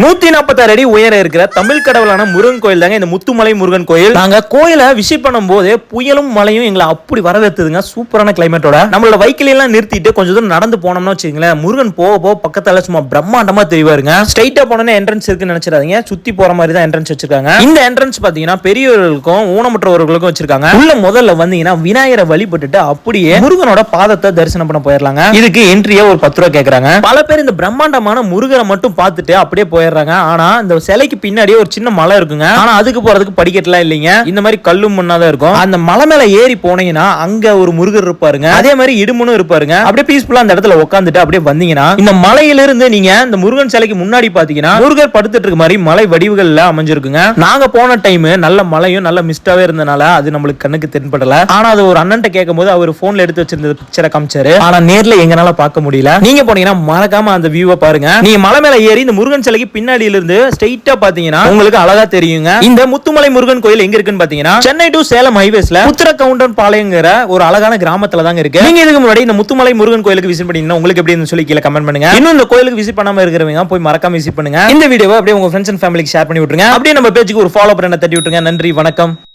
நூத்தி நாற்பத்தாறு அடி உயரம் இருக்கிற தமிழ் கடவுளான முருகன் கோயில் தாங்க இந்த முத்துமலை முருகன் கோயில். நாங்க கோயிலை விசிட் பண்ணும்போது புயலும் மழையும் எங்களை அப்படி வரவேற்றுதுங்க சூப்பரான கிளைமேட்டோட நம்மளோட வைக்கில எல்லாம் நிறுத்திட்டு கொஞ்சம் தூரம் நடந்து போனோம்னா வச்சுங்களேன் முருகன் போக போக பக்கத்தால சும்மா பிரம்மாண்டமா தெரிவாருங்க. ஸ்ட்ரைட்டா போனோம்னா என்ட்ரன்ஸ் இருக்குன்னு நினைச்சிடாதீங்க. சுத்தி போற மாதிரி தான் என்ட்ரன்ஸ் வச்சிருக்காங்க. இந்த என்ட்ரன்ஸ் பாத்தீங்கன்னா பெரியவர்களுக்கும் ஊனமுற்றவர்களுக்கும் வச்சிருக்காங்க. உள்ள முதல்ல வந்தீங்கன்னா விநாயகரை வழிபட்டுட்டு அப்படியே முருகனோட பாதத்தை தரிசனம் பண்ண போயிடலாங்க. இதுக்கு என்ட்ரியே ஒரு பத்து ரூபா கேட்கறாங்க பல பேர் இந்த பிரம்மாண்டமான முருகரை மட்டும் பார்த்துட்டு அப்படியே போயிடுறாங்க. ஆனா இந்த சிலைக்கு பின்னாடியே ஒரு சின்ன மலை இருக்குங்க. ஆனா அதுக்கு போறதுக்கு படிக்கட்டுலாம் இல்லைங்க. இந்த மாதிரி கல்லும் மண்ணாதான் இருக்கும். அந்த மலை மேல ஏறி போனீங்கன்னா அங்க ஒரு முருகர் இருப்பாருங்க. அதே மாதிரி இடுமனும் இருப்பாருங்க. அப்படியே பீஸ்ஃபுல்லா அந்த இடத்துல உட்காந்துட்டு அப்படியே வந்தீங்கன்னா இந்த மலையிலிருந்து நீங்க இந்த முருகன் சிலைக்கு முன்னாடி பாத்தீங்கன்னா முருகர் படுத்துட்டு இருக்க மாதிரி மலை வடிவுகள்ல அமைஞ்சிருக்குங்க. நாங்க போன டைம் நல்ல மலையும் நல்ல மிஸ்டாவே இருந்தனால அது நம்மளுக்கு கண்ணுக்கு தென்படல. ஆனா அது ஒரு அண்ணன்ட்ட கேட்கும் போது அவர் போன்ல எடுத்து வச்சிருந்த பிக்சரை காமிச்சாரு. ஆனா நேர்ல எங்கனால பார்க்க முடியல. நீங்க போனீங்கன்னா மறக்காம அந்த வியூவை பாருங்க. நீங்க மலை மேல ஏறி இந்த முருகன் சிலைக்கு பின்னாடியில இருந்து ஸ்ட்ரைட்டா பாத்தீங்கன்னா உங்களுக்கு அழகா தெரியுங்க. இந்த முத்துமலை முருகன் கோயில் எங்க இருக்குன்னு பாத்தீங்கன்னா சென்னை டு சேலம் ஹைவேஸ்ல உத்தர கவுண்டன் பாளையங்கிற ஒரு அழகான கிராமத்துல தாங்க இருக்கு. நீங்க இதுக்கு முன்னாடி இந்த முத்துமலை முருகன் கோயிலுக்கு விசிட் பண்ணீங்கன்னா உங்களுக்கு எப்படி சொல்லி கீழே கமெண்ட் பண்ணுங்க. இன்னும் இந்த கோயிலுக்கு விசிட் பண்ணாம இருக்கிறவங்க போய் மறக்காம விசிட் பண்ணுங்க. இந்த வீடியோவை அப்படியே உங்க ஃப்ரெண்ட்ஸ் அண்ட் ஃபேமிலிக்கு ஷேர் பண்ணி விட்டுருங்க. அப்படியே நம்ம பேஜுக்கு ஒரு ஃபாலோ பண்ண தட்டி விட்டுருங்க. நன்றி வணக்கம்.